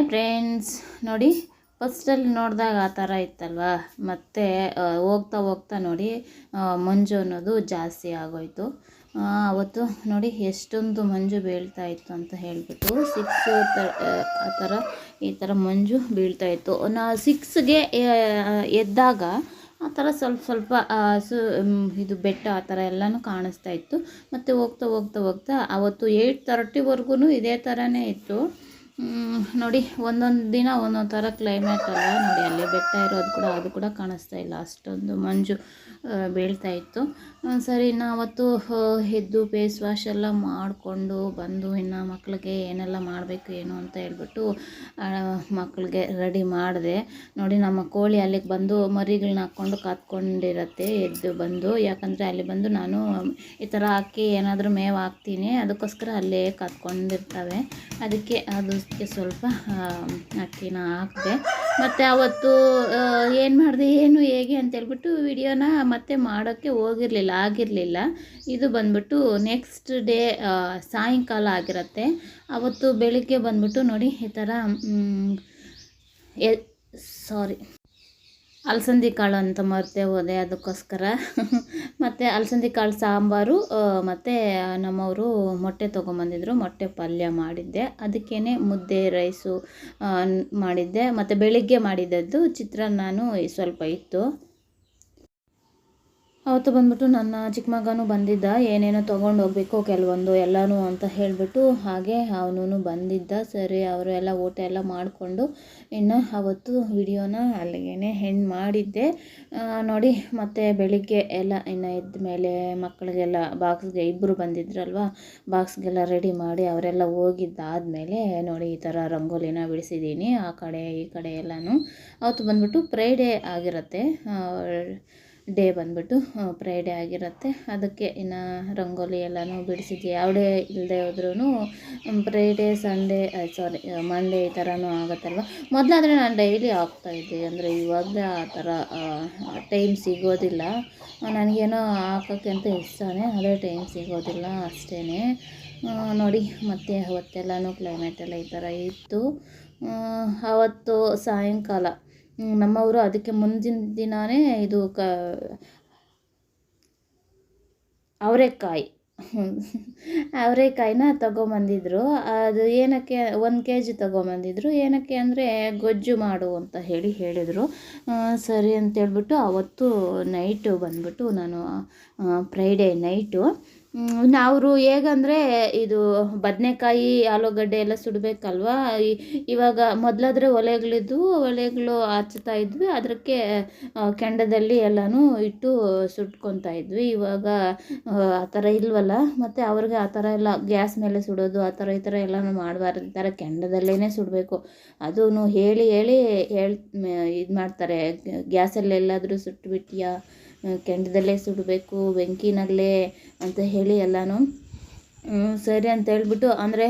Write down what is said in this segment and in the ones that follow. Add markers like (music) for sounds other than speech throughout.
Hi friends ನೋಡಿ ಫಸ್ಟಲ್ಲಿ ನೋಡಿದಾಗ ಆ ಥರ ಇತ್ತಲ್ವ? ಮತ್ತು ಹೋಗ್ತಾ ಹೋಗ್ತಾ ನೋಡಿ ಮಂಜು ಅನ್ನೋದು ಜಾಸ್ತಿ ಆಗೋಯ್ತು. ಅವತ್ತು ನೋಡಿ ಎಷ್ಟೊಂದು ಮಂಜು ಬೀಳ್ತಾ ಇತ್ತು ಅಂತ ಹೇಳಿಬಿಟ್ಟು ಸಿಕ್ಸ್ ಆ ಥರ, ಈ ಥರ ಮಂಜು ಬೀಳ್ತಾ ಇತ್ತು. ನಾ ಸಿಕ್ಸ್ಗೆ ಎದ್ದಾಗ ಆ ಥರ ಸ್ವಲ್ಪ ಸ್ವಲ್ಪ ಸು ಇದು ಬೆಟ್ಟ ಆ ಥರ ಎಲ್ಲನೂ ಕಾಣಿಸ್ತಾ ಇತ್ತು. ಮತ್ತು ಹೋಗ್ತಾ ಹೋಗ್ತಾ ಹೋಗ್ತಾ ಅವತ್ತು ಏಯ್ಟ್ ತರ್ಟಿವರೆಗೂ ಇದೇ ಥರನೇ ಇತ್ತು. ನೋಡಿ, ಒಂದೊಂದು ದಿನ ಒಂದೊಂದು ಥರ ಕ್ಲೈಮೇಟ್ ಅಲ್ಲ. ನೋಡಿ, ಅಲ್ಲಿ ಬೆಟ್ಟ ಇರೋದು ಕೂಡ, ಅದು ಕೂಡ ಕಾಣಿಸ್ತಾ ಇಲ್ಲ. ಅಷ್ಟೊಂದು ಮಂಜು ಬೀಳ್ತಾ ಇತ್ತು. ಸರಿ ಇನ್ನು ಅವತ್ತು ಎದ್ದು ಫೇಸ್ ವಾಶ್ ಎಲ್ಲ ಮಾಡಿಕೊಂಡು ಬಂದು ಇನ್ನು ಮಕ್ಕಳಿಗೆ ಏನೆಲ್ಲ ಮಾಡಬೇಕು, ಏನು ಅಂತ ಹೇಳ್ಬಿಟ್ಟು ಮಕ್ಕಳಿಗೆ ರೆಡಿ ಮಾಡಿದೆ. ನೋಡಿ, ನಮ್ಮ ಕೋಳಿ ಅಲ್ಲಿಗೆ ಬಂದು ಮರಿಗಳನ್ನ ಹಾಕ್ಕೊಂಡು ಕಾತ್ಕೊಂಡಿರತ್ತೆ ಎದ್ದು ಬಂದು. ಯಾಕಂದರೆ ಅಲ್ಲಿ ಬಂದು ನಾನು ಈ ಥರ ಹಾಕಿ ಏನಾದರೂ ಮೇವು ಹಾಕ್ತೀನಿ. ಅದಕ್ಕೋಸ್ಕರ ಅಲ್ಲೇ ಕಾತ್ಕೊಂಡಿರ್ತವೆ ಅದಕ್ಕೆ ಅದಕ್ಕೆ ಸ್ವಲ್ಪ ಅಕ್ಕಿನ ಹಾಕಿದೆ. ಮತ್ತು ಅವತ್ತು ಏನು ಮಾಡಿದೆ, ಏನು ಹೇಗೆ ಅಂತೇಳ್ಬಿಟ್ಟು ವಿಡಿಯೋನ ಮತ್ತೆ ಮಾಡೋಕ್ಕೆ ಹೋಗಿರಲಿಲ್ಲ, ಆಗಿರಲಿಲ್ಲ. ಇದು ಬಂದ್ಬಿಟ್ಟು ನೆಕ್ಸ್ಟ್ ಡೇ ಸಾಯಂಕಾಲ ಆಗಿರುತ್ತೆ. ಅವತ್ತು ಬೆಳಿಗ್ಗೆ ಬಂದ್ಬಿಟ್ಟು ನೋಡಿ ಈ ಥರ ಸಾರಿ ಅಲಸಂದಿ ಕಾಳು ಅಂತ ಮರ್ತೇ ಹೋದೆ ಅದಕ್ಕೋಸ್ಕರ. ಮತ್ತು ಅಲಸಂದಿ ಕಾಳು ಸಾಂಬಾರು ಮತ್ತು ನಮ್ಮವರು ಮೊಟ್ಟೆ ತೊಗೊಂಬಂದಿದ್ರು, ಮೊಟ್ಟೆ ಪಲ್ಯ ಮಾಡಿದ್ದೆ. ಅದಕ್ಕೇ ಮುದ್ದೆ, ರೈಸು ಮಾಡಿದ್ದೆ. ಮತ್ತು ಬೆಳಿಗ್ಗೆ ಮಾಡಿದ್ದದ್ದು ಚಿತ್ರಾನ್ನನೂ ಸ್ವಲ್ಪ ಇತ್ತು. ಅವತ್ತು ಬಂದ್ಬಿಟ್ಟು ನನ್ನ ಚಿಕ್ಕ ಮಗನೂ ಬಂದಿದ್ದ. ಏನೇನೋ ತೊಗೊಂಡು ಹೋಗಬೇಕು ಕೆಲವೊಂದು ಎಲ್ಲನೂ ಅಂತ ಹೇಳಿಬಿಟ್ಟು ಹಾಗೆ ಅವನು ಬಂದಿದ್ದ. ಸರಿ, ಅವರು ಎಲ್ಲ ಊಟ ಎಲ್ಲ ಮಾಡಿಕೊಂಡು ಇನ್ನು ಅವತ್ತು ವಿಡಿಯೋನ ಅಲ್ಲಿಗೆ ಹೆಣ್ಣು ಮಾಡಿದ್ದೆ. ನೋಡಿ, ಮತ್ತು ಬೆಳಿಗ್ಗೆ ಎಲ್ಲ ಇನ್ನು ಎದ್ದ ಮೇಲೆ ಮಕ್ಕಳಿಗೆಲ್ಲ ಬಾಕ್ಸ್ಗೆ ಇಬ್ಬರು ಬಂದಿದ್ರಲ್ವ, ಬಾಕ್ಸ್ಗೆಲ್ಲ ರೆಡಿ ಮಾಡಿ ಅವರೆಲ್ಲ ಹೋಗಿದ್ದಾದಮೇಲೆ ನೋಡಿ ಈ ಥರ ರಂಗೋಲಿನ ಬಿಡಿಸಿದ್ದೀನಿ, ಆ ಕಡೆ ಈ ಕಡೆ ಎಲ್ಲನೂ. ಅವತ್ತು ಬಂದ್ಬಿಟ್ಟು ಪ್ರೈಡೇ ಆಗಿರುತ್ತೆ. ಡೇ ಬಂದ್ಬಿಟ್ಟು ಫ್ರೈಡೇ ಆಗಿರುತ್ತೆ. ಅದಕ್ಕೆ ಇನ್ನು ರಂಗೋಲಿ ಎಲ್ಲನೂ ಬಿಡಿಸಿದ್ವಿ ಯಾವುದೇ ಇಲ್ಲದೆ ಹೋದ್ರೂ ಫ್ರೈಡೇ ಸಂಡೇ ಸಾರಿ ಮಂಡೇ ಈ ಥರನೂ ಆಗುತ್ತಲ್ವ? ಮೊದಲಾದರೆ ನಾನು ಡೈಲಿ ಹಾಕ್ತಾಯಿದ್ದೆ ಅಂದರೆ ಇವಾಗಲೇ ಆ ಥರ ಟೈಮ್ ಸಿಗೋದಿಲ್ಲ. ನನಗೇನೋ ಹಾಕೋಕ್ಕೆ ಅಂತ ಇಷ್ಟನೇ ಅದೇ ಟೈಮ್ ಸಿಗೋದಿಲ್ಲ ಅಷ್ಟೇ ನೋಡಿ ಮತ್ತೆ ಅವತ್ತೆಲ್ಲನೂ ಕ್ಲೈಮೇಟ್ ಎಲ್ಲ ಈ ಥರ ಇತ್ತು. ಆ, ಅವತ್ತು ಸಾಯಂಕಾಲ ನಮ್ಮವರು ಅದಕ್ಕೆ ಮುಂದಿನ ದಿನವೇ ಇದು ಕ ಅವರೆಕಾಯಿ. ಅವರೆಕಾಯಿನ ತಗೊಂಬಂದಿದ್ರು. ಅದು ಏನಕ್ಕೆ ಒಂದು ಕೆ ಜಿ ತಗೊಂಬಂದಿದ್ರು. ಏನಕ್ಕೆ ಅಂದರೆ ಗೊಜ್ಜು ಮಾಡು ಅಂತ ಹೇಳಿ ಹೇಳಿದರು. ಸರಿ ಅಂತೇಳ್ಬಿಟ್ಟು ಅವತ್ತು ನೈಟು ಬಂದ್ಬಿಟ್ಟು ನಾನು ಫ್ರೈಡೇ ನೈಟು ಅವರು ಹೇಗಂದರೆ ಇದು ಬದನೆಕಾಯಿ ಆಲೂಗಡ್ಡೆ ಎಲ್ಲ ಸುಡಬೇಕಲ್ವಾ? ಇವಾಗ ಮೊದಲಾದ್ರೆ ಒಲೆಗಳಿದ್ದು ಒಲೆಗಳು ಹಚ್ತಾ ಇದ್ವಿ. ಅದಕ್ಕೆ ಕೆಂಡದಲ್ಲಿ ಎಲ್ಲನೂ ಇಟ್ಟು ಸುಟ್ಕೊತಾ ಇದ್ವಿ. ಇವಾಗ ಆ, ಥರ ಇಲ್ವಲ್ಲ? ಮತ್ತು ಅವ್ರಿಗೆ ಆ ಥರ ಎಲ್ಲ ಗ್ಯಾಸ್ ಮೇಲೆ ಸುಡೋದು ಆ ಥರ ಈ ಥರ ಎಲ್ಲನೂ ಮಾಡಬಾರ್ದು. ಈ ಥರ ಕೆಂಡದಲ್ಲೇ ಸುಡಬೇಕು. ಅದೂ ಹೇಳಿ ಹೇಳಿ ಹೇಳ್ ಇದು ಮಾಡ್ತಾರೆ ಗ್ಯಾಸಲ್ಲಿ ಎಲ್ಲಾದರೂ ಸುಟ್ಬಿಟ್ಟಿಯಾ ಕೆಂಡದಲ್ಲೇ ಸುಡಬೇಕು, ಬೆಂಕಿನಲ್ಲೇ ಅಂತ ಹೇಳಿ ಎಲ್ಲನೂ. ಸರಿ ಅಂತ ಹೇಳ್ಬಿಟ್ಟು ಅಂದರೆ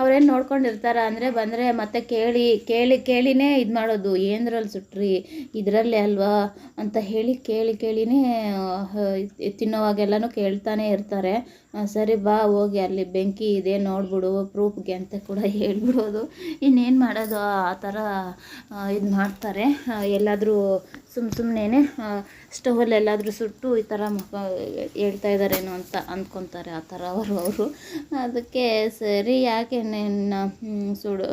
ಅವ್ರೇನು ನೋಡ್ಕೊಂಡಿರ್ತಾರ ಅಂದರೆ ಬಂದರೆ ಮತ್ತೆ ಕೇಳಿ ಕೇಳಿ, ಕೇಳಿನೇ ಇದು ಮಾಡೋದು. ಏನರಲ್ಲಿ ಸುಟ್ರಿ? ಇದರಲ್ಲೇ ಅಲ್ವಾ? ಅಂತ ಹೇಳಿ ಕೇಳಿ, ಕೇಳಿನೇ ತಿನ್ನೋವಾಗೆಲ್ಲನೂ ಕೇಳ್ತಾನೆ ಇರ್ತಾರೆ. ಸರಿ ಬಾ, ಹೋಗಿ ಅಲ್ಲಿ ಬೆಂಕಿ ಇದೆ, ನೋಡ್ಬಿಡು, ಪ್ರೂಫ್ಗೆ ಅಂತ ಕೂಡ ಹೇಳ್ಬಿಡೋದು. ಇನ್ನೇನು ಮಾಡೋದು, ಆ ಥರ ಇದು ಮಾಡ್ತಾರೆ. ಎಲ್ಲಾದರೂ ಸುಮ್ಮ ಸುಮ್ಮನೆ ಸ್ಟವಲ್ಲಿ ಎಲ್ಲಾದರೂ ಸುಟ್ಟು ಈ ಥರ ಹೇಳ್ತಾ ಇದ್ದಾರೇನೋ ಅಂತ ಅಂದ್ಕೊತಾರೆ ಆ ಥರ ಅವರು ಅವರು. ಅದಕ್ಕೆ ಸರಿ, ಯಾಕೆ ನಿನ್ನ ಸುಡು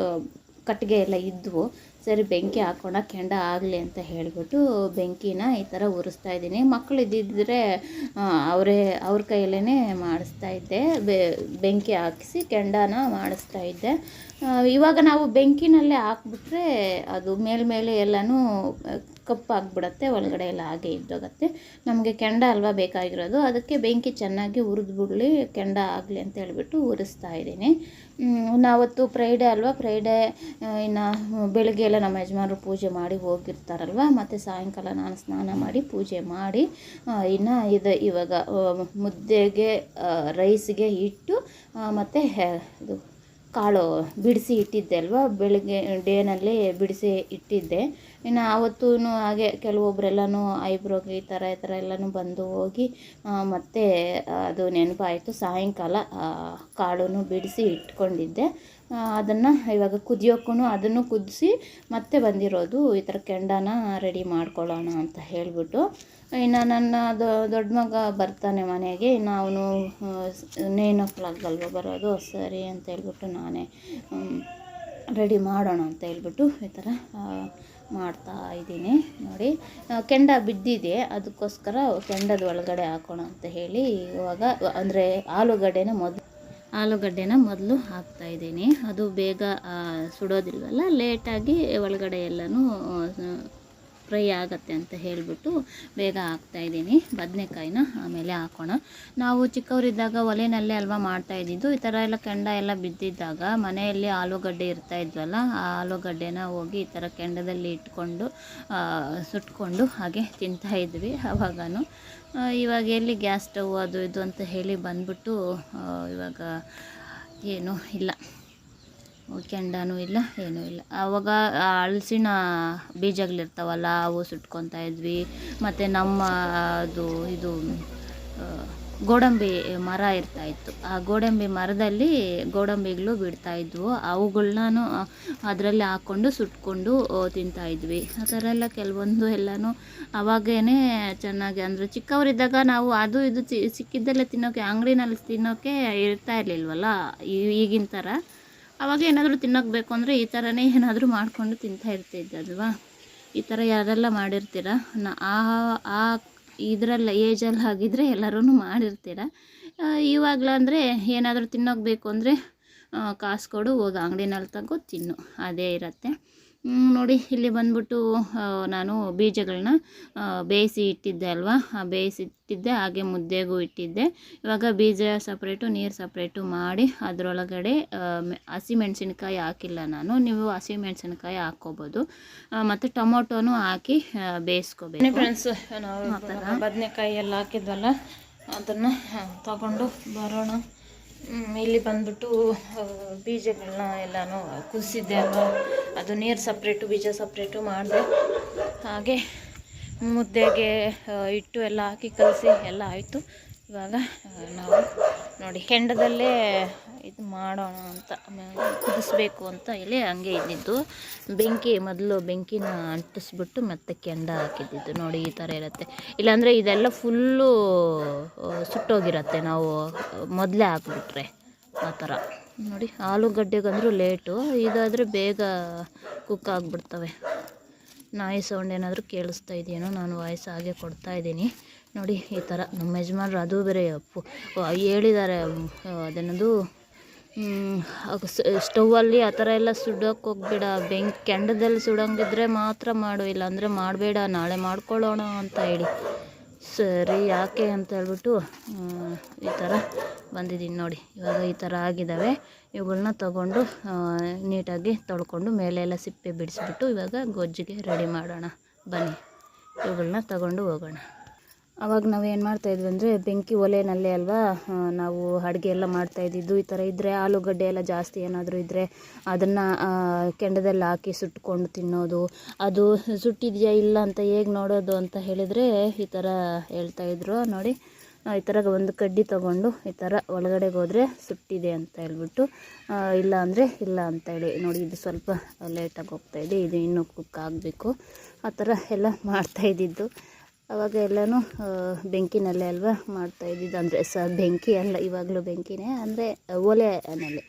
ಕಟ್ಟಿಗೆ ಎಲ್ಲ ಇದ್ವು. ಸರಿ ಬೆಂಕಿ ಹಾಕೋಣ ಕೆಂಡ ಆಗಲಿ ಅಂತ ಹೇಳಿಬಿಟ್ಟು ಬೆಂಕಿನ ಈ ಥರ ಉರಿಸ್ತಾ ಇದ್ದೀನಿ. ಮಕ್ಕಳು ಇದ್ದಿದ್ದರೆ ಅವರೇ, ಅವ್ರ ಕೈಯಲ್ಲೇ ಮಾಡಿಸ್ತಾ ಇದ್ದೆ. ಬೆಂಕಿ ಹಾಕಿಸಿ ಕೆಂಡನ ಮಾಡಿಸ್ತಾ ಇದ್ದೆ. ಇವಾಗ ನಾವು ಬೆಂಕಿನಲ್ಲೇ ಹಾಕ್ಬಿಟ್ರೆ ಅದು ಮೇಲ್ಮೇಲೆ ಎಲ್ಲನೂ ಕಪ್ಪಾಗ್ಬಿಡತ್ತೆ, ಒಳಗಡೆ ಎಲ್ಲ ಹಾಗೆ ಇದ್ದೋಗತ್ತೆ. ನಮಗೆ ಕೆಂಡ ಅಲ್ವಾ ಬೇಕಾಗಿರೋದು, ಅದಕ್ಕೆ ಬೆಂಕಿ ಚೆನ್ನಾಗಿ ಹುರಿದ್ಬಿಡ್ಲಿ ಕೆಂಡ ಆಗಲಿ ಅಂತ ಹೇಳಿಬಿಟ್ಟು ಉರಿಸ್ತಾ ಇದ್ದೀನಿ. ನಾವತ್ತು ಫ್ರೈಡೇ ಅಲ್ವಾ, ಫ್ರೈಡೇ ಇನ್ನು ಬೆಳಗ್ಗೆ ಎಲ್ಲ ನಮ್ಮ ಯಜಮಾನರು ಪೂಜೆ ಮಾಡಿ ಹೋಗಿರ್ತಾರಲ್ವ, ಮತ್ತು ಸಾಯಂಕಾಲ ನಾನು ಸ್ನಾನ ಮಾಡಿ ಪೂಜೆ ಮಾಡಿ ಇನ್ನು ಇದು ಇವಾಗ ಮುದ್ದೆಗೆ ರೈಸ್ಗೆ ಇಟ್ಟು ಮತ್ತು ಇದು ಕಾಳು ಬಿಡಿಸಿ ಇಟ್ಟಿದ್ದೆ ಅಲ್ವಾ? ಬೆಳಗ್ಗೆ ಡೇನಲ್ಲಿ ಬಿಡಿಸಿ ಇಟ್ಟಿದ್ದೆ. ಇನ್ನು ಆವತ್ತೂ ಹಾಗೆ ಕೆಲವೊಬ್ಬರೆಲ್ಲನೂ ಐಬ್ರೋಗೆ ಈ ಥರ ಈ ಥರ ಎಲ್ಲನೂ ಬಂದು ಹೋಗಿ ಮತ್ತೆ ಅದು ನೆನಪಾಯಿತು. ಸಾಯಂಕಾಲ ಕಾಳು ಬಿಡಿಸಿ ಇಟ್ಕೊಂಡಿದ್ದೆ. ಅದನ್ನು ಇವಾಗ ಕುದಿಯೋಕ್ಕೂ ಅದನ್ನು ಕುದಿಸಿ ಮತ್ತೆ ಬಂದಿರೋದು ಈ ಥರ ಕೆಂಡನ ರೆಡಿ ಮಾಡ್ಕೊಳ್ಳೋಣ ಅಂತ ಹೇಳಿಬಿಟ್ಟು. ಇನ್ನು ನನ್ನ ದೊಡ್ಡ ಮಗ ಬರ್ತಾನೆ ಮನೆಗೆ. ಇನ್ನು ಅವನು ನೈನ್ ಓ ಕ್ಲಾಕ್ಗಲ್ವ ಬರೋದು. ಸರಿ ಅಂತ ಹೇಳ್ಬಿಟ್ಟು ನಾನೇ ರೆಡಿ ಮಾಡೋಣ ಅಂತ ಹೇಳ್ಬಿಟ್ಟು ಈ ಥರ ಮಾಡ್ತಾ ಇದ್ದೀನಿ. ನೋಡಿ ಕೆಂಡ ಬಿದ್ದಿದೆ. ಅದಕ್ಕೋಸ್ಕರ ಕೆಂಡದ ಒಳಗಡೆ ಹಾಕೋಣ ಅಂತ ಹೇಳಿ ಇವಾಗ, ಅಂದರೆ ಆಲೂಗಡ್ಡೆನ ಮೊದಲು ಆಲೂಗಡ್ಡೆನ ಮೊದಲು ಹಾಕ್ತಾ ಇದ್ದೀನಿ. ಅದು ಬೇಗ ಸುಡೋದಿಲ್ವಲ್ಲ ಲೇಟಾಗಿ ಒಳಗಡೆ ಎಲ್ಲನೂ ಫ್ರೈ ಆಗುತ್ತೆ ಅಂತ ಹೇಳಿಬಿಟ್ಟು ಬೇಗ ಹಾಕ್ತಾ ಇದ್ದೀನಿ. ಬದನೆಕಾಯಿನ ಆಮೇಲೆ ಹಾಕೋಣ. ನಾವು ಚಿಕ್ಕವರಿದ್ದಾಗ ಒಲೆನಲ್ಲೇ ಅಲ್ವಾ ಮಾಡ್ತಾ ಇದ್ದಿದ್ದು ಈ ಥರ ಎಲ್ಲ ಕೆಂಡ ಎಲ್ಲ ಬಿದ್ದಿದ್ದಾಗ ಮನೆಯಲ್ಲಿ ಆಲೂಗಡ್ಡೆ ಇರ್ತಾ ಇದ್ವಲ್ಲ ಆ ಆಲೂಗಡ್ಡೆನ ಹೋಗಿ ಈ ಥರ ಕೆಂಡದಲ್ಲಿ ಇಟ್ಕೊಂಡು ಸುಟ್ಕೊಂಡು ಹಾಗೆ ತಿಂತಾ ಇದ್ವಿ ಅವಾಗನು. ಆ, ಇವಾಗ ಎಲ್ಲಿ ಗ್ಯಾಸ್ ಸ್ಟವ್ ಅದು ಇದು ಅಂತ ಹೇಳಿ ಬಂದ್ಬಿಟ್ಟು ಇವಾಗ ಏನೂ ಇಲ್ಲ. ಕೆಂಡನೂ ಇಲ್ಲ, ಏನೂ ಇಲ್ಲ. ಆವಾಗ ಆ ಹಲ್ಸಿನ ಬೀಜಗಳಿರ್ತಾವಲ್ಲ, ಅವು ಸುಟ್ಕೊತಾ ಇದ್ವಿ. ಮತ್ತು ನಮ್ಮ ಅದು, ಇದು ಗೋಡಂಬಿ ಮರ ಇರ್ತಾಯಿತ್ತು ಆ ಗೋಡಂಬಿ ಮರದಲ್ಲಿ ಗೋಡಂಬಿಗಳು ಬಿಡ್ತಾ ಇದ್ವು. ಅವುಗಳ್ನೂ ಅದರಲ್ಲಿ ಹಾಕ್ಕೊಂಡು ಸುಟ್ಕೊಂಡು ತಿಂತಾಯಿದ್ವಿ ಆ ಥರ ಎಲ್ಲ ಕೆಲವೊಂದು ಎಲ್ಲನೂ ಆವಾಗೇ ಚೆನ್ನಾಗಿ, ಅಂದರೆ ಚಿಕ್ಕವರಿದ್ದಾಗ ನಾವು ಅದು, ಇದು ಸಿಕ್ಕಿದ್ದೆಲ್ಲ ತಿನ್ನೋಕ್ಕೆ ಅಂಗಡಿನಲ್ಲಿ ತಿನ್ನೋಕ್ಕೆ ಇರ್ತಾ ಇರಲಿಲ್ವಲ್ಲ ಈಗಿನ ಥರ. ಅವಾಗ ಏನಾದರೂ ತಿನ್ನೋಕೆ ಬೇಕು ಅಂದರೆ ಈ ಥರನೇ ಏನಾದರೂ ಮಾಡಿಕೊಂಡು ತಿಂತಾ ಇರ್ತಿದ್ದಲ್ವಾ? ಈ ಥರ ಯಾರೆಲ್ಲ ಮಾಡಿರ್ತೀರ? ನಾ ಆ ಇದರಲ್ಲಿ ಏಜಲ್ಲಿ ಹಾಗಿದ್ರೆ ಎಲ್ಲರೂ ಮಾಡಿರ್ತೀರ? ಇವಾಗಲಂದರೆ ಏನಾದರೂ ತಿನ್ನೋಕೆ ಬೇಕು ಅಂದರೆ ಕಾಸು ಕೊಡು, ಹೋಗಿ ಅಂಗಡಿನಲ್ಲಿ ತಗೋ, ತಿನ್ನು. ಅದೇ ಇರತ್ತೆ. ನೋಡಿ ಇಲ್ಲಿ ಬಂದ್ಬಿಟ್ಟು ನಾನು ಬೀಜಗಳನ್ನ ಬೇಯಿಸಿ ಇಟ್ಟಿದ್ದೆ ಅಲ್ವಾ? ಆ ಬೇಯಿಸಿ ಇಟ್ಟಿದ್ದೆ ಹಾಗೆ ಮುದ್ದೆಗೂ ಇಟ್ಟಿದ್ದೆ. ಇವಾಗ ಬೀಜ ಸಪ್ರೇಟು ನೀರು ಸಪ್ರೇಟು ಮಾಡಿ ಅದರೊಳಗಡೆ ಹಸಿಮೆಣ್ಸಿನ್ಕಾಯಿ ಹಾಕಿಲ್ಲ ನಾನು. ನೀವು ಹಸಿಮೆಣ್ಸಿನ್ಕಾಯಿ ಹಾಕ್ಕೋಬೋದು. ಮತ್ತು ಟೊಮೊಟೊನೂ ಹಾಕಿ ಬೇಯಿಸ್ಕೋಬೇಕು. ಫ್ರೆಂಡ್ಸ್ ನಾವು ಬದನೆಕಾಯಿ ಎಲ್ಲ ಹಾಕಿದ್ವಲ್ಲ ಅದನ್ನು ತಗೊಂಡು ಬರೋಣ. ಇಲ್ಲಿ ಬಂದ್ಬಿಟ್ಟು ಬೀಜಗಳನ್ನ ಎಲ್ಲನೂ ಕುದಿಸಿದ್ದೆ ಅಲ್ವಾ? ಅದು ನೀರು ಸಪ್ರೇಟು ಬೀಜ ಸಪ್ರೇಟು ಮಾಡಿದೆ. ಹಾಗೆ ಮುದ್ದೆಗೆ ಇಟ್ಟು ಎಲ್ಲ ಹಾಕಿ ಕಲಸಿ ಎಲ್ಲ ಆಯಿತು. ಇವಾಗ ನಾವು ನೋಡಿ, ಕೆಂಡದಲ್ಲೇ ಇದು ಮಾಡೋಣ ಅಂತ ಆಮೇಲೆ ಕುದಿಸ್ಬೇಕು ಅಂತ ಇಲ್ಲಿ ಹಂಗೆ ಇದ್ದಿದ್ದು. ಬೆಂಕಿ ಮೊದಲು ಬೆಂಕಿನ ಅಂಟಿಸ್ಬಿಟ್ಟು ಮತ್ತೆ ಕೆಂಡ ಹಾಕಿದ್ದಿದ್ದು. ನೋಡಿ ಈ ಥರ ಇರುತ್ತೆ. ಇಲ್ಲಾಂದರೆ ಇದೆಲ್ಲ ಫುಲ್ಲು ಸುಟ್ಟೋಗಿರತ್ತೆ ನಾವು, ಮೊದಲೇ ಹಾಕ್ಬಿಟ್ರೆ. ಆ ಥರ. ನೋಡಿ, ಆಲೂಗಡ್ಡೆಗಂದ್ರೂ ಲೇಟು. ಇದಾದರೆ ಬೇಗ ಕುಕ್ ಆಗಿಬಿಡ್ತವೆ. ನಾಯಿ ಸೌಂಡ್ ಏನಾದರೂ ಕೇಳಿಸ್ತಾ ಇದೆಯೇನೋ ನಾನು ವಾಯ್ಸ್ ಹಾಗೆ ಕೊಡ್ತಾ ಇದ್ದೀನಿ. ನೋಡಿ, ಈ ಥರ. ನಮ್ಮ ಯಜಮಾನ್ರು ಅದು ಬೇರೆ ಅಪ್ಪು. ಹೇಳಿದ್ದಾರೆ ಅದೇನದು ಸ್ಟೌವಲ್ಲಿ ಆ ಥರ ಎಲ್ಲ ಸುಡೋಕೆ ಹೋಗ್ಬೇಡ. ಬೆಂಕಿ, ಕೆಂಡದಲ್ಲಿ ಸುಡೋಂಗಿದ್ರೆ ಮಾತ್ರ ಮಾಡು, ಇಲ್ಲಾಂದರೆ ಮಾಡಬೇಡ. ನಾಳೆ ಮಾಡ್ಕೊಳ್ಳೋಣ ಅಂತ ಹೇಳಿ. ಸರಿ, ಯಾಕೆ ಅಂತ ಹೇಳ್ಬಿಟ್ಟು ಈ ಥರ ಬಂದಿದ್ದೀನಿ ನೋಡಿ. ಇವಾಗ ಈ ಥರ ಆಗಿದ್ದಾವೆ. ಇವುಗಳನ್ನ ತಗೊಂಡು ನೀಟಾಗಿ ತೊಳ್ಕೊಂಡು ಮೇಲೆ ಎಲ್ಲ ಸಿಪ್ಪೆ ಬಿಡಿಸ್ಬಿಟ್ಟು ಇವಾಗ ಗೊಜ್ಜಿಗೆ ರೆಡಿ ಮಾಡೋಣ. ಬನ್ನಿ. ಇವುಗಳನ್ನ ತಗೊಂಡು ಹೋಗೋಣ. ಅವಾಗ ನಾವು ಏನು ಮಾಡ್ತಾಯಿದ್ವಿ ಅಂದರೆ ಬೆಂಕಿ ಒಲೆಯಲ್ಲೇ ಅಲ್ವಾ ನಾವು ಅಡುಗೆ ಎಲ್ಲ ಮಾಡ್ತಾ ಇದ್ದಿದ್ದು. ಈ ಥರ ಇದ್ದರೆ ಆಲೂಗಡ್ಡೆ ಎಲ್ಲ ಜಾಸ್ತಿ ಏನಾದರೂ ಇದ್ದರೆ ಅದನ್ನು ಕೆಂಡದಲ್ಲಿ ಹಾಕಿ ಸುಟ್ಕೊಂಡು ತಿನ್ನೋದು. ಅದು ಸುಟ್ಟಿದೆಯಾ ಇಲ್ಲ ಅಂತ ಹೇಗೆ ನೋಡೋದು ಅಂತ ಹೇಳಿದರೆ ಈ ಥರ ಹೇಳ್ತಾಯಿದ್ರು ನೋಡಿ ಈ ಥರ ಒಂದು ಕಡ್ಡಿ ತೊಗೊಂಡು ಈ ಥರ ಒಳಗಡೆಗೆ ಹೋದರೆ ಸುಟ್ಟಿದೆ ಅಂತ ಹೇಳ್ಬಿಟ್ಟು ಇಲ್ಲ ಅಂದರೆ ಇಲ್ಲ ಅಂತ ಹೇಳಿ. ನೋಡಿ, ಇದು ಸ್ವಲ್ಪ ಲೇಟಾಗಿ ಹೋಗ್ತಾಯಿದೆ ಇದು ಇನ್ನೂ ಕುಕ್ ಆಗಬೇಕು. ಆ ಥರ ಎಲ್ಲ ಮಾಡ್ತಾ ಇದ್ದಿದ್ದು. ಅವಾಗ ಎಲ್ಲನೂ ಬೆಂಕಿನಲ್ಲೇ ಅಲ್ವಾ ಮಾಡ್ತಾ ಇದ್ದಿದ್ದು. ಅಂದರೆ ಸ ಬೆಂಕಿ ಅಲ್ಲ, ಇವಾಗಲೂ ಬೆಂಕಿನೇ. ಅಂದರೆ ಮೇಲೆ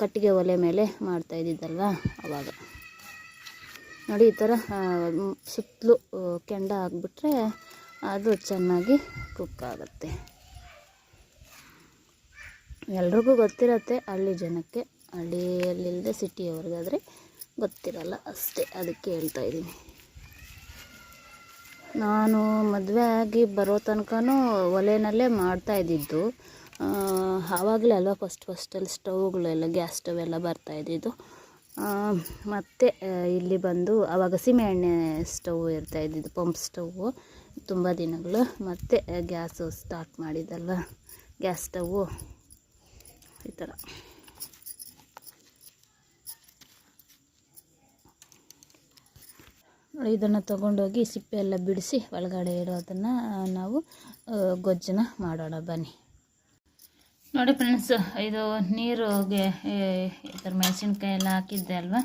ಕಟ್ಟಿಗೆ ಒಲೆ ಮೇಲೆ ಮಾಡ್ತಾ ಇದ್ದಿದ್ದಲ್ವಾ ಅವಾಗ. ನೋಡಿ, ಈ ಥರ ಸುತ್ತಲೂ ಕೆಂಡ ಹಾಕ್ಬಿಟ್ರೆ ಅದು ಚೆನ್ನಾಗಿ ಕುಕ್ ಆಗುತ್ತೆ. ಎಲ್ರಿಗೂ ಗೊತ್ತಿರತ್ತೆ, ಹಳ್ಳಿ ಜನಕ್ಕೆ ಹಳ್ಳಿಯಲ್ಲಿಲ್ಲದೆ ಸಿಟಿಯವ್ರಿಗಾದರೆ ಗೊತ್ತಿರಲ್ಲ. ಅಷ್ಟೇ, ಅದಕ್ಕೆ ಹೇಳ್ತಾ ಇದ್ದೀನಿ. ನಾನು ಮದುವೆ ಆಗಿ ಬರೋ ತನಕನೂ ಒಲೆಯಲ್ಲೇ ಮಾಡ್ತಾ ಇದ್ದಿದ್ದು. ಆವಾಗಲೇ ಅಲ್ವಾ ಫಸ್ಟ್ ಫಸ್ಟಲ್ಲಿ ಸ್ಟವ್ಗಳೆಲ್ಲ, ಗ್ಯಾಸ್ ಸ್ಟವ್ ಎಲ್ಲ ಬರ್ತಾ ಇದ್ದಿದ್ದು. ಮತ್ತು ಇಲ್ಲಿ ಬಂದು ಆವಾಗ ಸೀಮೆಎಣ್ಣೆ ಸ್ಟವ್ ಇರ್ತಾ ಇದ್ದಿದ್ದು, ಪಂಪ್ ಸ್ಟವ್ವು ತುಂಬ ದಿನಗಳು. ಮತ್ತು ಗ್ಯಾಸು ಸ್ಟಾರ್ಟ್ ಮಾಡಿದ್ದಲ್ವ ಗ್ಯಾಸ್ ಸ್ಟವ್ವು, ಈ ಥರ. ಇದನ್ನು ತೊಗೊಂಡೋಗಿ ಸಿಪ್ಪೆ ಎಲ್ಲ ಬಿಡಿಸಿ ಒಳಗಡೆ ಇರೋದನ್ನು ನಾವು ಗೊಜ್ಜನ ಗೊಜ್ಜನ್ನ ಮಾಡೋಣ ಬನ್ನಿ. ನೋಡಿ ಫ್ರೆಂಡ್ಸ್ ಇದು ನೀರುಗೆ ಈ ಥರ ಮೆಣಸಿನ್ಕಾಯಿ ಎಲ್ಲ ಹಾಕಿದ್ದೆ ಅಲ್ವಾ?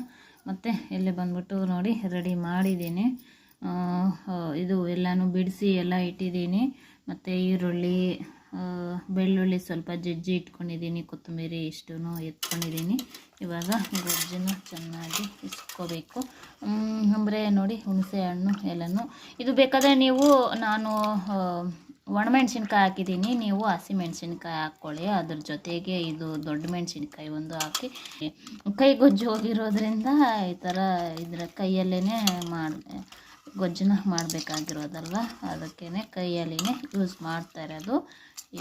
ಮತ್ತು ಇಲ್ಲಿ ಬಂದ್ಬಿಟ್ಟು ನೋಡಿ ರೆಡಿ ಮಾಡಿದ್ದೀನಿ. ಇದು ಎಲ್ಲನೂ ಬಿಡಿಸಿ ಎಲ್ಲ ಇಟ್ಟಿದ್ದೀನಿ. ಮತ್ತು ಈರುಳ್ಳಿ ಬೆಳ್ಳುಳ್ಳಿ ಸ್ವಲ್ಪ ಜಜ್ಜಿ ಇಟ್ಕೊಂಡಿದ್ದೀನಿ, ಕೊತ್ತಂಬರಿ ಇಷ್ಟೂ ಎತ್ಕೊಂಡಿದ್ದೀನಿ. ಇವಾಗ ಗೊಜ್ಜನ್ನು ಚೆನ್ನಾಗಿ ಇಸ್ಕೋಬೇಕು. ಅಂದರೆ ನೋಡಿ, ಹುಣಸೆ ಹಣ್ಣು ಎಲ್ಲನೂ ಇದು ಬೇಕಾದರೆ ನೀವು, ನಾನು ಒಣಮೆಣ್ಸಿನ್ಕಾಯಿ ಹಾಕಿದ್ದೀನಿ. ನೀವು ಹಸಿಮೆಣ್ಸಿನ್ಕಾಯಿ ಹಾಕ್ಕೊಳ್ಳಿ. ಅದ್ರ ಜೊತೆಗೆ ಇದು ದೊಡ್ಡ ಮೆಣಸಿನ್ಕಾಯಿ ಒಂದು ಹಾಕಿ. ಕೈ ಗೊಜ್ಜು ಹೋಗಿರೋದ್ರಿಂದ ಈ ಥರ ಇದರ ಕೈಯಲ್ಲೇ ಮಾಡಿ, ಗೊಜ್ಜನ್ನ ಮಾಡಬೇಕಾಗಿರೋದಲ್ವ? ಅದಕ್ಕೇ ಕೈಯಲ್ಲಿನೇ ಯೂಸ್ ಮಾಡ್ತಾ ಇರೋದು.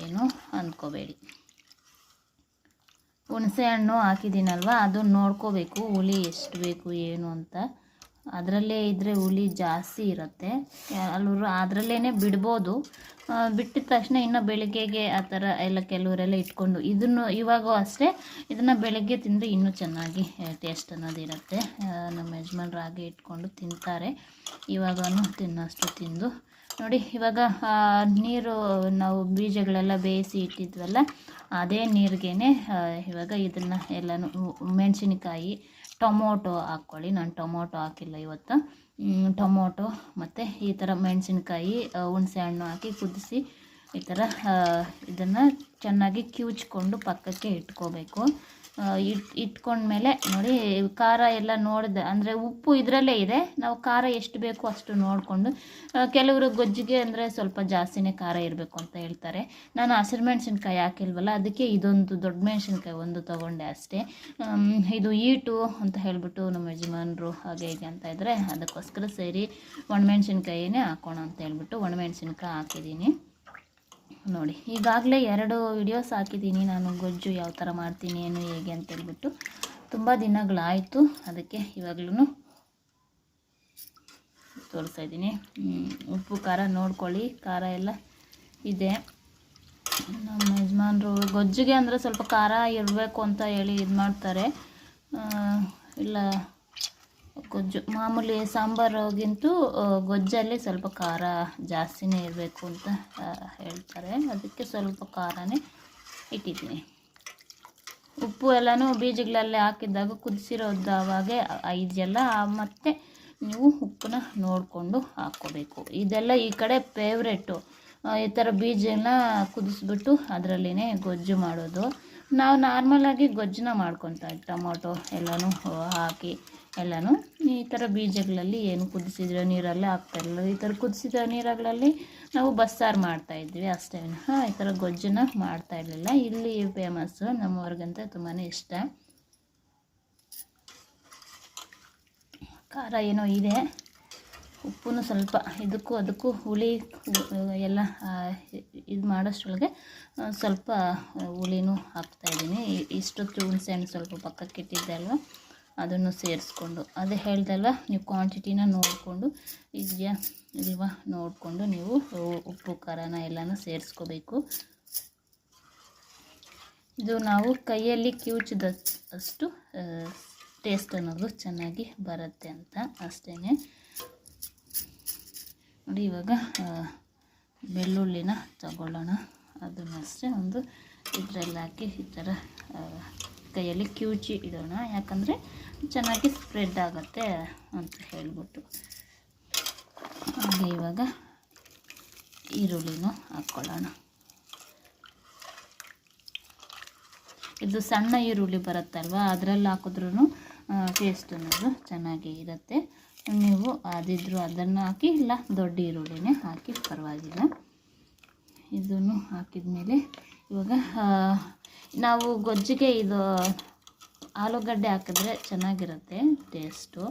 ಏನು ಅಂದ್ಕೋಬೇಡಿ ಹುಣಸೆ ಹಣ್ಣು ಹಾಕಿದ್ದೀನಲ್ವ ಅದು ನೋಡ್ಕೋಬೇಕು, ಹುಳಿ ಎಷ್ಟು ಬೇಕು, ಏನು ಅಂತ. ಅದರಲ್ಲೇ ಇದ್ದರೆ ಹುಳಿ ಜಾಸ್ತಿ ಇರುತ್ತೆ. ಕೆಲವರು ಅದರಲ್ಲೇ ಬಿಡ್ಬೋದು. ಬಿಟ್ಟಿದ ತಕ್ಷಣ ಇನ್ನು ಬೆಳಗ್ಗೆಗೆ ಆ ಥರ ಎಲ್ಲ ಕೆಲವರೆಲ್ಲ ಇಟ್ಕೊಂಡು, ಇದನ್ನು ಇವಾಗ ಅಷ್ಟೇ, ಇದನ್ನು ಬೆಳಗ್ಗೆ ತಿಂದರೆ ಇನ್ನೂ ಚೆನ್ನಾಗಿ ಟೇಸ್ಟ್ ಅನ್ನೋದಿರುತ್ತೆ ನಮ್ಮ ಯಜಮಾನ್ರಾಗೆ ಇಟ್ಕೊಂಡು ತಿಂತಾರೆ. ಇವಾಗೂ ತಿನ್ನೋಷ್ಟು ತಿಂದು ನೋಡಿ, ಇವಾಗ ನೀರು ನಾವು ಬೀಜಗಳೆಲ್ಲ ಬೇಯಿಸಿ ಇಟ್ಟಿದ್ವಲ್ಲ, ಅದೇ ನೀರಿಗೇ ಇವಾಗ ಇದನ್ನು ಎಲ್ಲನೂ ಮೆಣಸಿನಕಾಯಿ, ಟೊಮೊಟೊ ಹಾಕ್ಕೊಳ್ಳಿ. ನಾನು ಟೊಮೊಟೊ ಹಾಕಿಲ್ಲ ಇವತ್ತು. ಟೊಮೊಟೊ ಮತ್ತು ಈ ಥರ ಮೆಣಸಿನ್ಕಾಯಿ ಹುಣಸೆ ಹಣ್ಣು ಹಾಕಿ ಕುದಿಸಿ ಈ ಥರ ಇದನ್ನು ಚೆನ್ನಾಗಿ ಕಿವುಚ್ಕೊಂಡು ಪಕ್ಕಕ್ಕೆ ಇಟ್ಕೋಬೇಕು. ಇಟ್, ಇಟ್ಕೊಂಡ್ಮೇಲೆ ನೋಡಿ, ಖಾರ ಎಲ್ಲ ನೋಡಿದೆ, ಅಂದರೆ ಉಪ್ಪು ಇದರಲ್ಲೇ ಇದೆ. ನಾವು ಖಾರ ಎಷ್ಟು ಬೇಕು ಅಷ್ಟು ನೋಡಿಕೊಂಡು ಕೆಲವರು ಗೊಜ್ಜಿಗೆ ಅಂದರೆ ಸ್ವಲ್ಪ ಜಾಸ್ತಿನೇ ಖಾರ ಇರಬೇಕು ಅಂತ ಹೇಳ್ತಾರೆ. ನಾನು ಹಸಿರು ಮೆಣಸಿನ್ಕಾಯಿ ಹಾಕಿಲ್ವಲ್ಲ, ಅದಕ್ಕೆ ಇದೊಂದು ದೊಡ್ಡ ಮೆಣಸಿನ್ಕಾಯಿ ಒಂದು ತೊಗೊಂಡೆ ಅಷ್ಟೇ. ಇದು ಈಟು ಅಂತ ಹೇಳಿಬಿಟ್ಟು ನಮ್ಮ ಯಜಮಾನರು ಹಾಗೆ ಹೀಗೆ ಅಂತ ಇದ್ದರೆ ಅದಕ್ಕೋಸ್ಕರ ಸೇರಿ ಒಣಮೆಣ್ಸಿನ್ಕಾಯಿನೇ ಹಾಕೋಣ ಅಂತ ಹೇಳ್ಬಿಟ್ಟು ಒಣಮೆಣ್ಸಿನ್ಕಾಯಿ ಹಾಕಿದ್ದೀನಿ. ನೋಡಿ, ಈಗಾಗಲೇ ಎರಡು ವಿಡಿಯೋಸ್ ಹಾಕಿದ್ದೀನಿ. ನಾನು ಗೊಜ್ಜು ಯಾವ ಥರ ಮಾಡ್ತೀನಿ, ಏನು ಹೇಗೆ ಅಂತ ಹೇಳ್ಬಿಟ್ಟು ತುಂಬ ದಿನಗಳಾಯಿತು. ಅದಕ್ಕೆ ಇವಾಗಲೂ ತೋರಿಸ್ತಾ ಇದ್ದೀನಿ. ಉಪ್ಪು, ಖಾರ ನೋಡ್ಕೊಳ್ಳಿ. ಖಾರ ಎಲ್ಲ ಇದೆ. ನಮ್ಮ ಯಜಮಾನ್ರು ಗೊಜ್ಜಿಗೆ ಅಂದರೆ ಸ್ವಲ್ಪ ಖಾರ ಇರಬೇಕು ಅಂತ ಹೇಳಿ ಇದು ಮಾಡ್ತಾರೆ ಇಲ್ಲ ಗೊಜ್ಜು, ಮಾಮೂಲಿ ಸಾಂಬಾರಿಗಿಂತೂ ಗೊಜ್ಜಲ್ಲಿ ಸ್ವಲ್ಪ ಖಾರ ಜಾಸ್ತಿನೇ ಇರಬೇಕು ಅಂತ ಹೇಳ್ತಾರೆ. ಅದಕ್ಕೆ ಸ್ವಲ್ಪ ಖಾರನೇ ಇಟ್ಟಿದ್ದೀನಿ. ಉಪ್ಪು ಎಲ್ಲನೂ ಬೀಜಗಳಲ್ಲೇ ಹಾಕಿದ್ದಾಗ ಕುದಿಸಿರೋದವಾಗೆ ಇದೆಯಲ್ಲ ಮತ್ತು ನೀವು ಉಪ್ಪನ್ನ ನೋಡಿಕೊಂಡು ಹಾಕ್ಕೋಬೇಕು. ಇದೆಲ್ಲ ಈ ಕಡೆ ಫೇವ್ರೆಟು ಈ ಥರ ಬೀಜನ ಕುದಿಸ್ಬಿಟ್ಟು ಅದರಲ್ಲಿನೇ ಗೊಜ್ಜು ಮಾಡೋದು. ನಾವು ನಾರ್ಮಲಾಗಿ ಗೊಜ್ಜನ್ನ ಮಾಡ್ಕೊತಾ ಟೊಮೊಟೊ ಎಲ್ಲನೂ ಹಾಕಿ ಎಲ್ಲನೂ ಈ ಥರ ಬೀಜಗಳಲ್ಲಿ ಏನು ಕುದಿಸಿದ್ರೆ ನೀರಲ್ಲೇ ಹಾಕ್ತಾಯಿರಲಿಲ್ಲ ಈ ಥರ ಕುದಿಸಿದ ನೀರುಗಳಲ್ಲಿ ನಾವು ಬಸ್ಸಾರು ಮಾಡ್ತಾ ಇದ್ವಿ ಅಷ್ಟೇ. ಹಾಂ, ಈ ಥರ ಗೊಜ್ಜನ್ನ ಮಾಡ್ತಾ ಇರಲಿಲ್ಲ. ಇಲ್ಲಿ ಫೇಮಸ್ಸು ನಮ್ಮವ್ರಿಗಂತ ತುಂಬಾ ಇಷ್ಟ. ಖಾರ ಏನೋ ಇದೆ. ಉಪ್ಪು ಸ್ವಲ್ಪ ಇದಕ್ಕೂ ಅದಕ್ಕೂ ಹುಳಿ ಎಲ್ಲ ಇದು ಮಾಡೋಷ್ಟ್ರೊಳಗೆ ಸ್ವಲ್ಪ ಹುಳಿನೂ ಹಾಕ್ತಾಯಿದ್ದೀನಿ ಇಷ್ಟೊತ್ತು ಹುಣಸೆ ಹಣ್ಣು ಸ್ವಲ್ಪ ಪಕ್ಕಕ್ಕೆ ಇಟ್ಟಿದ್ದೆ ಅಲ್ವಾ? ಅದನ್ನು ಸೇರಿಸ್ಕೊಂಡು. ಅದೇ ಹೇಳ್ದಲ್ಲ, ನೀವು ಕ್ವಾಂಟಿಟಿನ ನೋಡಿಕೊಂಡು, ಇದೆಯಾ ಇಲ್ವಾ ನೋಡಿಕೊಂಡು ನೀವು ಉಪ್ಪು, ಖಾರನ ಎಲ್ಲನೂ ಸೇರಿಸ್ಕೋಬೇಕು. ಇದು ನಾವು ಕೈಯಲ್ಲಿ ಕಿವುಚಿದಷ್ಟು ಟೇಸ್ಟ್ ಅನ್ನೋದು ಚೆನ್ನಾಗಿ ಬರುತ್ತೆ ಅಂತ ಅಷ್ಟೇ ನೋಡಿ ಇವಾಗ ಬೆಳ್ಳುಳ್ಳಿನ ತಗೊಳ್ಳೋಣ. ಅದನ್ನು ಅಷ್ಟೇ ಒಂದು ಇದರಲ್ಲಿ ಹಾಕಿ ಈ ಥರ ಕೈಯಲ್ಲಿ ಕ್ಯೂಚಿ ಇಡೋಣ. ಯಾಕಂದರೆ ಚೆನ್ನಾಗಿ ಸ್ಪ್ರೆಡ್ ಆಗುತ್ತೆ ಅಂತ ಹೇಳ್ಬಿಟ್ಟು. ಹಾಗೆ ಇವಾಗ ಈರುಳ್ಳಿನೂ ಹಾಕ್ಕೊಳ್ಳೋಣ ಇದು ಸಣ್ಣ ಈರುಳ್ಳಿ ಬರುತ್ತಲ್ವ, ಅದರಲ್ಲಿ ಹಾಕಿದ್ರೂ ಟೇಸ್ಟ್ ಅನ್ನೋದು ಚೆನ್ನಾಗಿ ಇರುತ್ತೆ. ನೀವು ಅದಿದ್ರು ಅದನ್ನು ಹಾಕಿ, ಇಲ್ಲ ದೊಡ್ಡ ಈರುಳ್ಳಿನೇ ಹಾಕಿ, ಪರವಾಗಿಲ್ಲ. ಇದನ್ನು ಹಾಕಿದ ಮೇಲೆ ಇವಾಗ ನಾವು ಗೊಜ್ಜಿಗೆ ಇದು ಆಲೂಗಡ್ಡೆ ಹಾಕಿದ್ರೆ ಚೆನ್ನಾಗಿರುತ್ತೆ ಟೇಸ್ಟು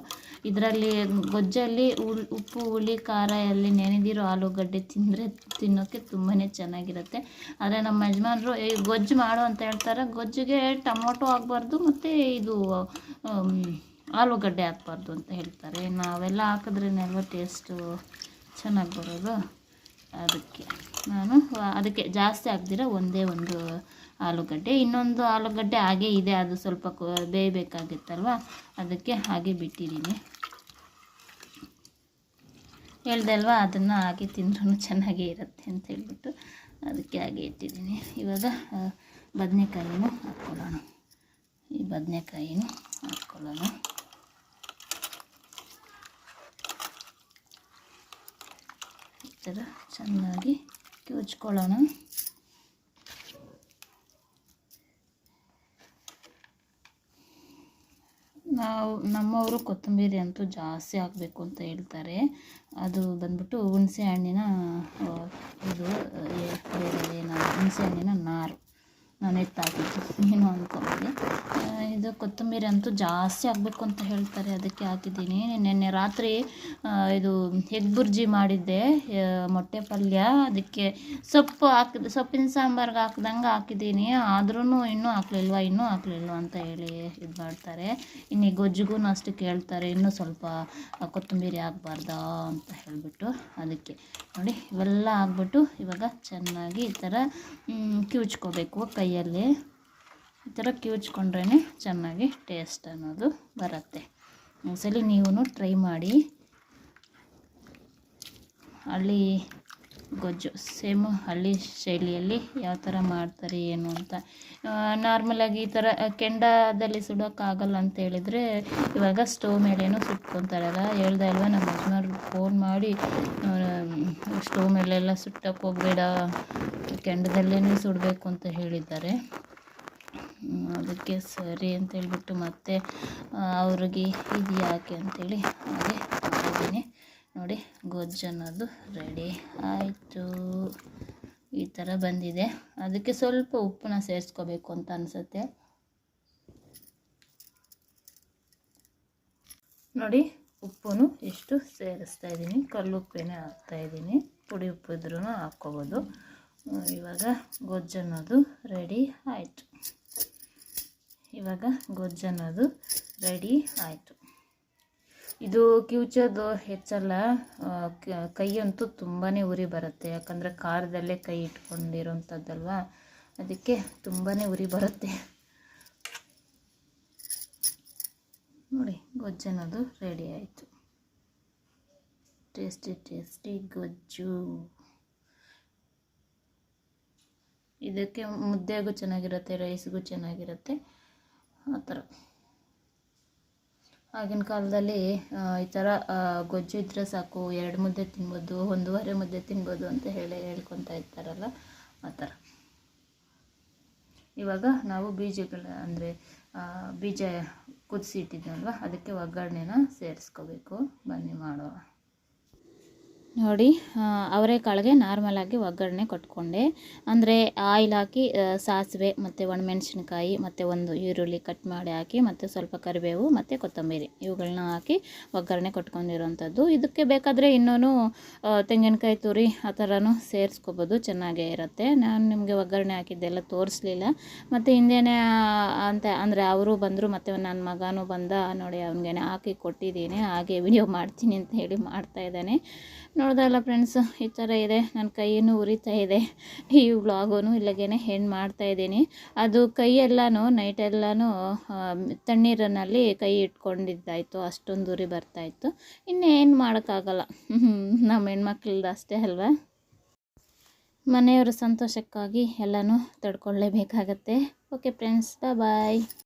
ಇದರಲ್ಲಿ ಗೊಜ್ಜಲ್ಲಿ ಉಳ್, ಉಪ್ಪು, ಹುಳಿ, ಖಾರ ಎಲ್ಲಿ ನೆನೆದಿರೋ ಆಲೂಗಡ್ಡೆ ತಿಂದರೆ ತಿನ್ನೋಕ್ಕೆ ತುಂಬಾ ಚೆನ್ನಾಗಿರುತ್ತೆ. ಆದರೆ ನಮ್ಮ ಯಜಮಾನರು ಈ ಗೊಜ್ಜು ಮಾಡು ಅಂತ ಹೇಳ್ತಾರೆ. ಗೊಜ್ಜಿಗೆ ಟೊಮೊಟೊ ಹಾಕ್ಬಾರ್ದು ಮತ್ತು ಇದು ಆಲೂಗಡ್ಡೆ ಹಾಕ್ಬಾರ್ದು ಅಂತ ಹೇಳ್ತಾರೆ. ನಾವೆಲ್ಲ ಹಾಕಿದ್ರೇನೆಲ್ವ ಟೇಸ್ಟು ಚೆನ್ನಾಗಿ ಬರೋದು. ಅದಕ್ಕೆ ನಾನು ಅದಕ್ಕೆ ಜಾಸ್ತಿ ಹಾಕ್ದಿರ ಒಂದೇ ಒಂದು ಆಲೂಗಡ್ಡೆ. ಇನ್ನೊಂದು ಆಲೂಗಡ್ಡೆ ಹಾಗೆ ಇದೆ, ಅದು ಸ್ವಲ್ಪ ಬೇಯಬೇಕಾಗಿತ್ತಲ್ವ? ಅದಕ್ಕೆ ಹಾಗೆ ಬಿಟ್ಟಿದ್ದೀನಿ. ಹೇಳ್ದೆ ಅಲ್ವಾ ಅದನ್ನು ಹಾಗೆ ತಿಂದ್ರೂ ಚೆನ್ನಾಗೇ ಇರುತ್ತೆ ಅಂತ ಹೇಳ್ಬಿಟ್ಟು ಅದಕ್ಕೆ ಹಾಗೆ ಇಟ್ಟಿದ್ದೀನಿ. ಇವಾಗ ಬದನೆಕಾಯಿನೂ ಹಾಕ್ಕೊಳ್ಳೋಣ. ಈ ಬದನೆಕಾಯಿನೂ ಹಾಕ್ಕೊಳ್ಳೋಣ. ಥರ ಚೆನ್ನಾಗಿ ಕಿವಚ್ಕೊಳ್ಳೋಣ. ನಾವು ನಮ್ಮವರು ಕೊತ್ತಂಬರಿ ಅಂತೂ ಜಾಸ್ತಿ ಹಾಕಬೇಕು ಅಂತ ಹೇಳ್ತಾರೆ. ಅದು ಬಂದ್ಬಿಟ್ಟು ಹುಣಸೆ ಹಣ್ಣಿನ ಇದು ಹುಣಸೆ ಹಣ್ಣಿನ ನಾರು. ನಾನು ಎತ್ತಾಕಿದ್ದು ಏನು ಅಂದ್ಕೊಂಬಿಡಿ ಇದು ಕೊತ್ತಂಬರಿ ಅಂತೂ ಜಾಸ್ತಿ ಆಗಬೇಕು ಅಂತ ಹೇಳ್ತಾರೆ. ಅದಕ್ಕೆ ಹಾಕಿದ್ದೀನಿ. ನಿನ್ನೆ ರಾತ್ರಿ ಇದು ಎಗ್ ಬುರ್ಜಿ ಮಾಡಿದ್ದೆ ಮೊಟ್ಟೆ ಪಲ್ಯ. ಅದಕ್ಕೆ ಸೊಪ್ಪು ಹಾಕಿದ, ಸೊಪ್ಪಿನ ಸಾಂಬಾರ್ಗೆ ಹಾಕ್ದಂಗೆ ಹಾಕಿದ್ದೀನಿ. ಆದ್ರೂ ಇನ್ನೂ ಹಾಕ್ಲಿಲ್ವ ಇನ್ನೂ ಹಾಕ್ಲಿಲ್ವ ಅಂತ ಹೇಳಿ ಇದು ಮಾಡ್ತಾರೆ. ಇನ್ನು ಗೊಜ್ಜಿಗೂ ಅಷ್ಟು ಕೇಳ್ತಾರೆ. ಇನ್ನೂ ಸ್ವಲ್ಪ ಕೊತ್ತಂಬರಿ ಹಾಕ್ಬಾರ್ದಾ ಅಂತ ಹೇಳಿಬಿಟ್ಟು ಅದಕ್ಕೆ. ನೋಡಿ, ಇವೆಲ್ಲ ಹಾಕ್ಬಿಟ್ಟು ಇವಾಗ ಚೆನ್ನಾಗಿ ಈ ಥರ ಕಿವುಚ್ಕೋಬೇಕು. ಕಿವುಚ್ಕೋಬೇಕು ಕೈಯಲ್ಲಿ ಈ ಥರ ಕಿವುಚ್ಕೊಂಡ್ರೇ ಚೆನ್ನಾಗಿ ಟೇಸ್ಟ್ ಅನ್ನೋದು ಬರುತ್ತೆ. ಒಂದ್ಸಲಿ ನೀವು ಟ್ರೈ ಮಾಡಿ. ಹಳ್ಳಿ ಗೊಜ್ಜು. ಸೇಮು ಹಳ್ಳಿ ಶೈಲಿಯಲ್ಲಿ ಯಾವ ಥರ ಮಾಡ್ತಾರೆ, ಏನು ಅಂತ. ನಾರ್ಮಲಾಗಿ ಈ ಥರ ಕೆಂಡದಲ್ಲಿ ಸುಡೋಕ್ಕಾಗಲ್ಲ ಅಂತ ಹೇಳಿದರೆ ಇವಾಗ ಸ್ಟವ್ ಮೇಲೇನೂ ಸುಟ್ಕೊತಾರಲ್ಲ. ಹೇಳ್ದೆ ಅಲ್ವಾ, ನಮ್ಮ ಯಜಮಾನ್ರು ಫೋನ್ ಮಾಡಿ ಸ್ಟವ್ ಮೇಲೆಲ್ಲ ಸುಟ್ಟಕ್ಕೆ ಹೋಗಬೇಡ ಕೆಂಡದಲ್ಲೇ ಸುಡಬೇಕು ಅಂತ ಹೇಳಿದ್ದಾರೆ. ಅದಕ್ಕೆ ಸರಿ ಅಂತ ಹೇಳ್ಬಿಟ್ಟು ಮತ್ತೆ ಅವ್ರಿಗೆ ಇದು ಯಾಕೆ ಅಂತೇಳಿ ಹಾಗೆ ಮಾಡಿದ್ದೀನಿ ನೋಡಿ, ಗೊಜ್ಜು ಅನ್ನೋದು ರೆಡಿ ಆಯಿತು. ಈ ಥರ ಬಂದಿದೆ. ಅದಕ್ಕೆ ಸ್ವಲ್ಪ ಉಪ್ಪನ್ನ ಸೇರಿಸ್ಕೋಬೇಕು ಅಂತ ಅನಿಸುತ್ತೆ. ನೋಡಿ ಉಪ್ಪು ಎಷ್ಟು ಸೇರಿಸ್ತಾ ಇದ್ದೀನಿ. ಕಲ್ಲು ಉಪ್ಪೇನೆ ಹಾಕ್ತಾ ಇದ್ದೀನಿ. ಪುಡಿ ಉಪ್ಪು ಇದ್ರೂ ಹಾಕ್ಕೋಬೋದು. ಇವಾಗ ಗೊಜ್ಜು ಅನ್ನೋದು ರೆಡಿ ಆಯಿತು. ಇವಾಗ ಗೊಜ್ಜು ಅನ್ನೋದು ರೆಡಿ ಆಯಿತು. ಇದು ಕಿವುಚೋದು ಹೆಚ್ಚಲ್ಲ ಕೈಯಂತೂ ತುಂಬಾ ಉರಿ ಬರುತ್ತೆ. ಯಾಕಂದರೆ ಖಾರದಲ್ಲೇ ಕೈ ಇಟ್ಕೊಂಡಿರೋಂಥದ್ದಲ್ವ? ಅದಕ್ಕೆ ತುಂಬಾ ಉರಿ ಬರುತ್ತೆ. ನೋಡಿ ಗೊಜ್ಜನ್ನೋದು ರೆಡಿ ಆಯಿತು. ಟೇಸ್ಟಿ ಟೇಸ್ಟಿ ಗೊಜ್ಜು. ಇದಕ್ಕೆ ಮುದ್ದೆಗೂ ಚೆನ್ನಾಗಿರುತ್ತೆ ರೈಸ್ಗೂ ಚೆನ್ನಾಗಿರುತ್ತೆ. ಆ ಥರ. ಆಗಿನ ಕಾಲದಲ್ಲಿ ಈ ಥರ ಗೊಜ್ಜು ಇದ್ದರೆ ಸಾಕು, ಎರಡು ಮುದ್ದೆ ತಿನ್ಬೋದು, ಒಂದೂವರೆ ಮುದ್ದೆ ತಿನ್ಬೋದು ಅಂತ ಹೇಳಿ ಹೇಳ್ಕೊತಾ ಇರ್ತಾರಲ್ಲ, ಆ ಥರ ಇವಾಗ ನಾವು ಬೀಜಗಳ, ಅಂದರೆ ಬೀಜ ಕುದಿಸಿ ಇಟ್ಟಿದ್ನಲ್ವ ಅದಕ್ಕೆ ಒಗ್ಗರಣೆನ ಸೇರಿಸ್ಕೋಬೇಕು. ಬನ್ನಿ ಮಾಡುವ ನೋಡಿ ಅವರೆಕಾಳಿಗೆ ನಾರ್ಮಲಾಗಿ ಒಗ್ಗರಣೆ ಕೊಟ್ಕೊಂಡೆ. ಅಂದರೆ ಆಯಿಲ್ ಹಾಕಿ ಸಾಸಿವೆ ಮತ್ತು ಒಣಮೆಣಸಿನ್ಕಾಯಿ ಮತ್ತು ಒಂದು ಈರುಳ್ಳಿ ಕಟ್ ಮಾಡಿ ಹಾಕಿ ಮತ್ತು ಸ್ವಲ್ಪ ಕರಿಬೇವು ಮತ್ತು ಕೊತ್ತಂಬರಿ ಇವುಗಳನ್ನ ಹಾಕಿ ಒಗ್ಗರಣೆ ಕೊಟ್ಕೊಂಡಿರೋವಂಥದ್ದು. ಇದಕ್ಕೆ ಬೇಕಾದರೆ ಇನ್ನೂ ತೆಂಗಿನಕಾಯಿ ತುರಿ ಆ ಥರನೂ ಸೇರಿಸ್ಕೋಬೋದು, ಚೆನ್ನಾಗೇ ಇರುತ್ತೆ. ನಾನು ನಿಮಗೆ ಒಗ್ಗರಣೆ ಹಾಕಿದ್ದೆಲ್ಲ ತೋರಿಸ್ಲಿಲ್ಲ. ಮತ್ತು ಹಿಂದೆನೇ ಅಂತ ಅಂದರೆ ಅವರು ಬಂದರು ಮತ್ತು ನನ್ನ ಮಗನೂ ಬಂದ, ನೋಡಿ ಅವನಿಗೆ ಹಾಕಿ ಕೊಟ್ಟಿದ್ದೀನಿ, ಹಾಗೆ ವಿಡಿಯೋ ಮಾಡ್ತೀನಿ ಅಂತ ಹೇಳಿ ಮಾಡ್ತಾ ಇದ್ದಾನೆ. ನೋಡ್ದಲ್ಲ ಫ್ರೆಂಡ್ಸ್ ಈ ಥರ ಇದೆ. ನನ್ನ ಕೈಯೂ ಉರಿತಾ ಇದೆ. ಈ ವ್ಲಾಗೂ ಇಲ್ಲಗೇನೆ ಹೆಣ್ಣು ಮಾಡ್ತಾ ಇದ್ದೀನಿ. ಅದು ಕೈಯೆಲ್ಲನೂ ನೈಟೆಲ್ಲನೂ ತಣ್ಣೀರಿನಲ್ಲಿ ಕೈ ಇಟ್ಕೊಂಡಿದ್ದಾಯಿತು. ಅಷ್ಟೊಂದು ಉರಿ ಬರ್ತಾಯಿತ್ತು ಇನ್ನೇನು ಮಾಡೋಕ್ಕಾಗಲ್ಲ. (laughs) ನಮ್ಮ ಹೆಣ್ಮಕ್ಳದ್ದು ಅಷ್ಟೇ ಅಲ್ವಾ? ಮನೆಯವರ ಸಂತೋಷಕ್ಕಾಗಿ ಎಲ್ಲನೂ ತಡ್ಕೊಳ್ಳೇಬೇಕಾಗತ್ತೆ. Okay friends bye